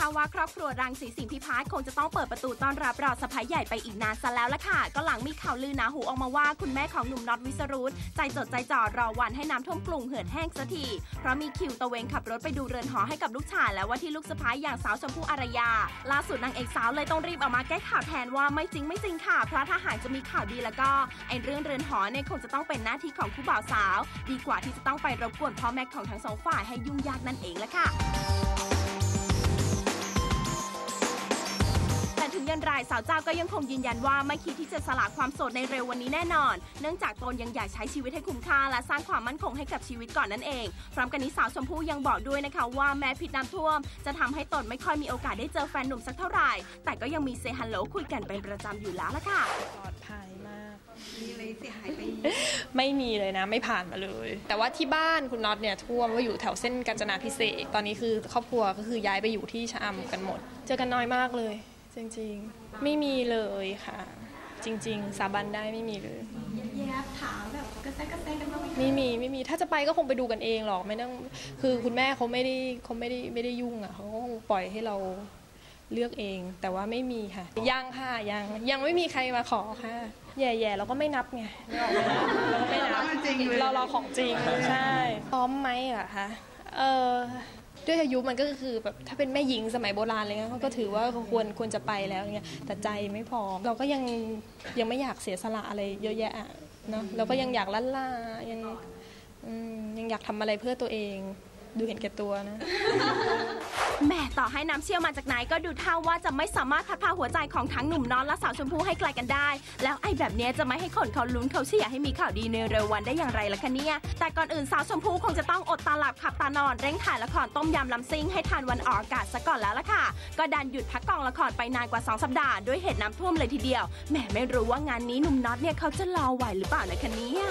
ท่าว่าครอบครัวรังสีสิงห์พิพัฒน์คงจะต้องเปิดประตูต้อนรับรอสะพ้ายใหญ่ไปอีกนานซะแล้วล่ะค่ะ ก็หลังมีข่าวลือหนาหูออกมาว่าคุณแม่ของหนุ่มน็อตวิสรุตใจจดใจจ่อรอวันให้น้ำท่วมกรุงเหือดแห้งสักทีเพราะมีคิวตะเวนขับรถไปดูเรือนหอให้กับลูกชาย และว่าที่ลูกสะพ้ายอย่างสาวชมพู่อารยา ล่าสุดนางเอกสาวเลยต้องรีบออกมาแก้ข่าวแทนว่าไม่จริงไม่จริงค่ะ เพราะถ้าหากจะมีข่าวดีแล้วก็ไอเรื่องเรือนหอเนี่ยคงจะต้องเป็นหน้าที่ของคู่บ่าวสาว ดีกว่าที่จะต้องไปรบกวนพ่อแม่ของทั้งสองฝ่ายให้ยุ่งยากนั่นเองละค่ะ ไรสาวเจ้าก็ยังคงยืนยันว่าไม่คิดที่จะสละความโสดในเร็ววันนี้แน่นอน เนื่องจากตนยังอยากใช้ชีวิตให้คุ้มค่า และสร้างความมั่นคงให้กับชีวิตก่อนนั่นเอง พร้อมกันนี้สาวชมพู่ยังบอกด้วยนะคะว่าแม้พิษน้ำท่วม จะทำให้ตนไม่ค่อยมีโอกาสได้เจอแฟนหนุ่มสักเท่าไหร่ แต่ก็ยังมีเซฮัลโหลคุยกันเป็นประจำอยู่แล้วละค่ะ ปลอดภัยมาก มีอะไรเสียหายไปไม่มีเลยนะ ไม่ผ่านมาเลย แต่ว่าที่บ้านคุณน็อตเนี่ยท่วมว่าอยู่แถวเส้นกาญจนาพิเศษกตอนนี้คือครอบครัวก็คือย้ายไปอยู่ที่ชะอำกันหมด เจอกันน้อยมากเลย จริงๆ ไม่มีเลยค่ะ จริง ๆ สาบันได้ไม่มีเลย แยบถามแบบกระแซกกระแซกกันบ้างไหมคะไม่มีไม่มีถ้าจะไปก็คงไปดูกันเองหรอกไม่ต้องคือคุณแม่เขาไม่ได้เขาไม่ได้ไม่ได้ยุ่งอะเขาก็คงปล่อยให้เราเลือกเอง แต่ว่าไม่มีค่ะ ยังค่ะยังยังไม่มีใครมาขอค่ะ แย่ๆเราก็ไม่นับไงไม่ออกไหมเราก็ไม่นับเราเราของจริงใช่พร้อมไหมอะคะเออ ด้วยอายุมันก็คือแบบถ้าเป็นแม่หญิงสมัยโบราณอะไรเงี้ยเขาก็ถือว่าเขาควรควรจะไปแล้วเงี้ยแต่ใจไม่พร้อมเราก็ยังยังไม่อยากเสียสละอะไรเยอะแยะเนาะเราก็ยังอยากลั่นล่ายังยังอยากทำอะไรเพื่อตัวเอง ดูเห็นแก่ตัวนะ แหม่ต่อให้น้ำเชี่ยวมาจากไหนก็ดูท่าว่าจะไม่สามารถพัดพาหัวใจของทั้งหนุ่มน้อนและสาวชมพู่ให้ไกลกันได้ แล้วไอ้แบบเนี้ยจะไม่ให้คนเขาลุ้นเขาเชียร์ให้มีข่าวดีในเร็ววันได้อย่างไรล่ะคะเนี่ย แต่ก่อนอื่นสาวชมพู่คงจะต้องอดตาหลับขับตานอนเร่งถ่ายละครต้มยำลำซิ่งให้ทันวันออกอากาศซะก่อนแล้วล่ะค่ะ ก็ดันหยุดพักกองละครไปนานกว่า 2 สัปดาห์ด้วยเหตุน้ำท่วมเลยทีเดียว แหมไม่รู้ว่างานนี้หนุ่มน็อตเนี่ยเขาจะรอไหวหรือเปล่านะคะเนี่ย